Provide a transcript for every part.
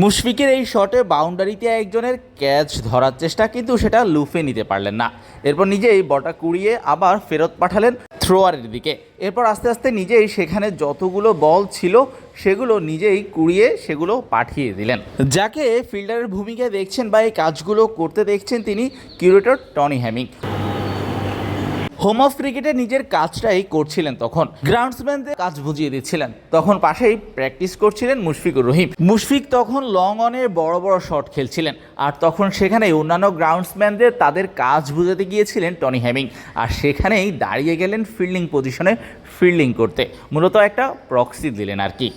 মুশফিকের এই শটে বাউন্ডারিতে একজনের ক্যাচ ধরার চেষ্টা, কিন্তু সেটা লুফে নিতে পারলেন না। এরপর নিজেই বটা কুড়িয়ে আবার ফেরত পাঠালেন থ্রোয়ারের দিকে। এরপর আস্তে আস্তে নিজেই সেখানে যতগুলো বল ছিল, সেগুলো নিজেই কুড়িয়ে সেগুলো পাঠিয়ে দিলেন। যাকে ফিল্ডারের ভূমিকায় দেখছেন বা এই কাজগুলো করতে দেখছেন তিনি curator Tony Hemming. Home of ক্রিকেটে নিজের কাজটাই করছিলেন তখন। গ্রাউন্ডসম্যানদের কাজ বুঝিয়ে দিচ্ছিলেন। তখন পাশেই প্র্যাকটিস করছিলেন মুশফিকুর রহিম। মুশফিক তখন লং অনে বড় বড় শট খেলছিলেন। আর তখন সেখানে অন্যান্য গ্রাউন্ডসম্যানদের তাদের কাজ বুঝাতে গিয়েছিলেন টনি হ্যামিং আর সেখানেই দাঁড়িয়ে গেলেন ফিল্ডিং পজিশনে ফিল্ডিং করতে। মূলত একটা প্রক্সি দিলেন আর কি।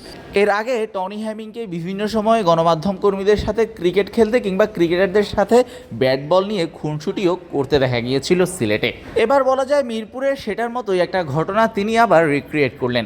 এর আগে টনি হ্যামিংকে বিভিন্ন সময় গণমাধ্যম কর্মীদের সাথে ক্রিকেট খেলতে কিংবা ক্রিকেটারদের সাথে ব্যাট বল নিয়ে খুনসুটিও করতে দেখা গিয়েছিল সিলেটে। এবার বলা যায় মিরপুরে সেটার মতোই একটা ঘটনা তিনি আবার রিক্রিয়েট করলেন।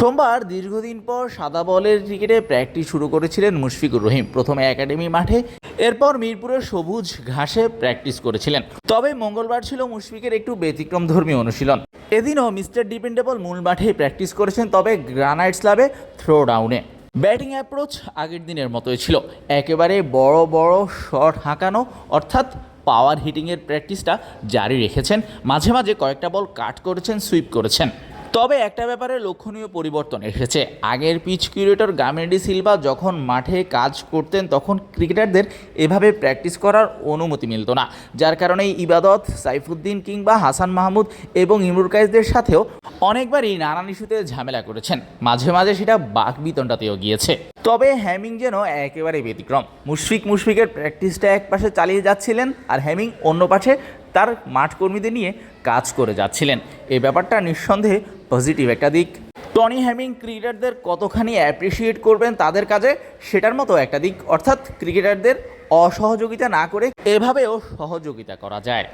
সোমবার দীর্ঘদিন পর সাদা বলের ক্রিকেটে প্র্যাকটিস শুরু করেছিলেন মুশফিকুর রহিম। প্রথমে একাডেমি মাঠে, এরপর মিরপুরের সবুজ ঘাসে প্র্যাকটিস করেছিলেন। তবে মঙ্গলবার ছিল মুশফিকের একটু ব্যতিক্রম ধর্মী অনুশীলন। এদিনও মিস্টার ডিপেন্ডেবল মূল মাঠেই প্র্যাকটিস করেছেন, তবে গ্রানাইট স্ল্যাবে থ্রো ডাউনে ব্যাটিং অ্যাপ্রোচ আগের দিনের মতোই ছিল। একেবারে বড় বড় শট হাঁকানো, অর্থাৎ পাওয়ার হিটিংয়ের প্র্যাকটিসটা জারি রেখেছেন। মাঝে মাঝে কয়েকটা বল কাট করেছেন, সুইপ করেছেন। তবে একটা ব্যাপারে লক্ষণীয় পরিবর্তন এসেছে। আগের পিচ কিউরেটর গামেডি সিলভা যখন মাঠে কাজ করতেন, তখন ক্রিকেটারদের এভাবে প্র্যাকটিস করার অনুমতি মিলত না। যার কারণে ইবাদত, সাইফুদ্দিন কিংবা হাসান মাহমুদ এবং ইমরুল কায়েসদের সাথেও অনেকবারই নানান ইস্যুতে ঝামেলা করেছেন। মাঝে মাঝে সেটা বাক বিতণ্ডাতেও গিয়েছে। তবে হ্যামিং যেন একেবারে ব্যতিক্রম। মুশফিক মুশফিকের প্র্যাকটিসটা এক পাশে চালিয়ে যাচ্ছিলেন আর হ্যামিং অন্য পাশে তার মাঠ কর্মীদের নিয়ে কাজ করে যাচ্ছিলেন। এই ব্যাপারটা নিঃসন্দেহে পজিটিভ একটা দিক। টনি হ্যামিং ক্রিকেটারদের কতখানি অ্যাপ্রিসিয়েট করবেন তাদের কাজে, সেটার মতো একটা দিক। অর্থাৎ ক্রিকেটারদের অসহযোগিতা না করে এভাবেও সহযোগিতা করা যায়।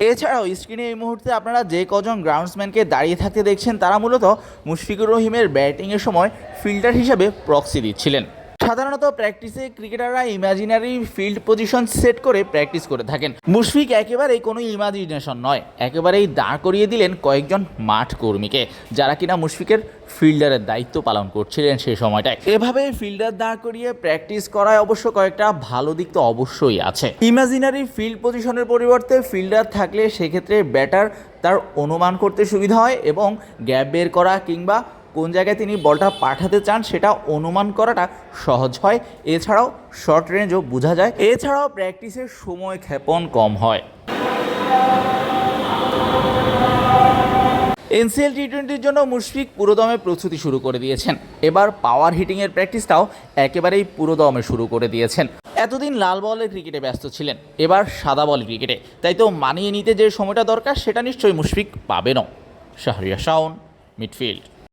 এছাড়াও স্ক্রিনে এই মুহূর্তে আপনারা যে কজন গ্রাউন্ডসম্যানকে দাঁড়িয়ে থাকতে দেখছেন, তারা মূলত মুশফিকুর রহিমের ব্যাটিংয়ের সময় ফিল্ডার হিসেবে প্রক্সি দিচ্ছিলেন। সাধারণত প্র্যাকটিসে ক্রিকেটাররা ইমাজিনারি ফিল্ড পজিশন সেট করে প্র্যাকটিস করে থাকেন। মুশফিক একেবারেই কোনো ইমাজিনেশন নয়, একেবারেই দাঁড় করিয়ে দিলেন কয়েকজন মাঠ কর্মীকে, যারা কিনা মুশফিকের ফিল্ডারের দায়িত্ব পালন করছিলেন সেই সময়টায়। এভাবে ফিল্ডার দাঁড় করিয়ে প্র্যাকটিস করায় অবশ্য কয়েকটা ভালো দিক তো অবশ্যই আছে। ইমাজিনারি ফিল্ড পজিশনের পরিবর্তে ফিল্ডার থাকলে সেক্ষেত্রে ব্যাটার তার অনুমান করতে সুবিধা হয় এবং গ্যাপ বের করা কিংবা কোন জায়গায় তিনি বলটা পাঠাতে চান সেটা অনুমান করাটা সহজ হয়। এছাড়াও শর্ট রেঞ্জও বোঝা যায়। এছাড়াও প্র্যাকটিসের সময় ক্ষেপণ কম হয়। এনসিএল টি টোয়েন্টির জন্য মুশফিক পুরোদমে প্রস্তুতি শুরু করে দিয়েছেন। এবার পাওয়ার হিটিংয়ের প্র্যাকটিসটাও একেবারেই পুরোদমে শুরু করে দিয়েছেন। এতদিন লাল বলের ক্রিকেটে ব্যস্ত ছিলেন। এবার সাদা বল ক্রিকেটে। তাই তো মানিয়ে নিতে যে সময়টা দরকার, সেটা নিশ্চয়ই মুশফিক পাবেনও। শাহরিয়া শাওন মিডফিল্ড